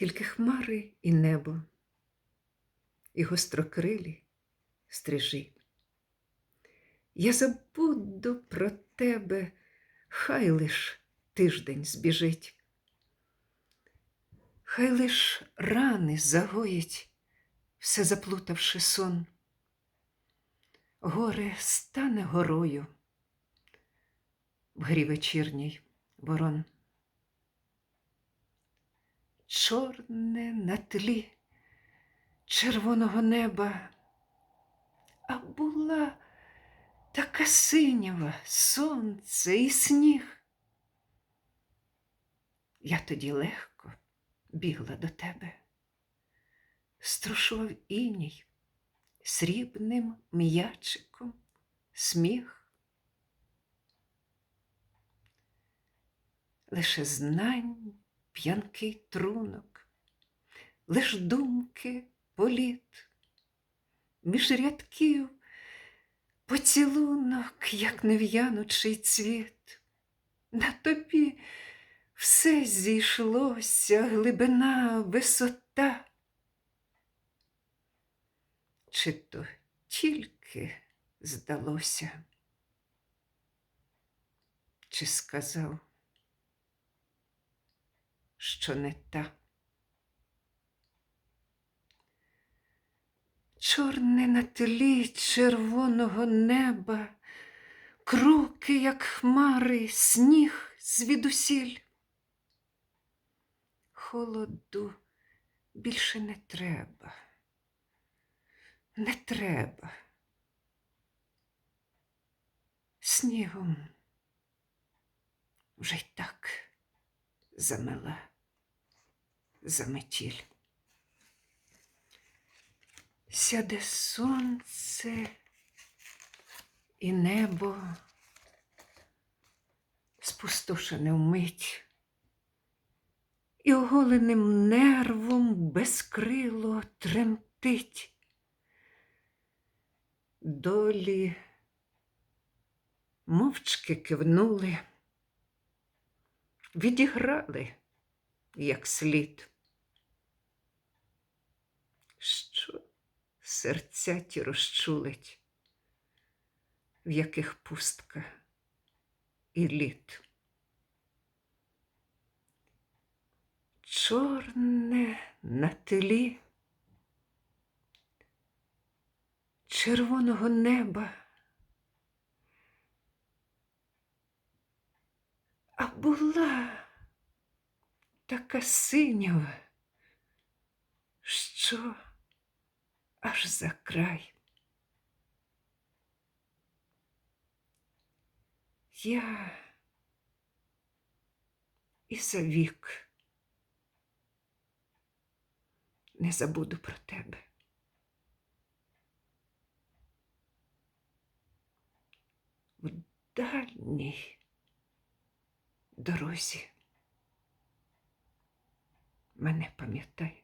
тільки хмари і небо, і гострокрилі стрижі. Я забуду про тебе, хай лиш тиждень збіжить. Хай лиш рани загоїть, все заплутавши сон. Горе стане горою в грі вечірній ворон. Чорне на тлі червоного неба, а була така синява сонце і сніг. Я тоді легко бігла до тебе, струшував іній срібним м'ячиком сміх. Лише знань п'янкий трунок, лиш думки політ, між рядків поцілунок, як нев'янучий цвіт. На тобі все зійшлося, глибина, висота. Чи то тільки здалося, чи сказав, що не та. Чорне на тлі червоного неба, круки, як хмари, сніг звідусіль. Холоду більше не треба, не треба. Снігом вже й так замела заметіль. Сяде сонце і небо спустошене вмить, і оголеним нервом безкрило тремтить. Долі мовчки кивнули, відіграли як слід. Що серця ті розчулить, в яких пустка і лід. Чорне на тлі червоного неба. А була така синява, що аж за край. Я і за вік не забуду про тебе. В дальній дорозі мене пам'ятай.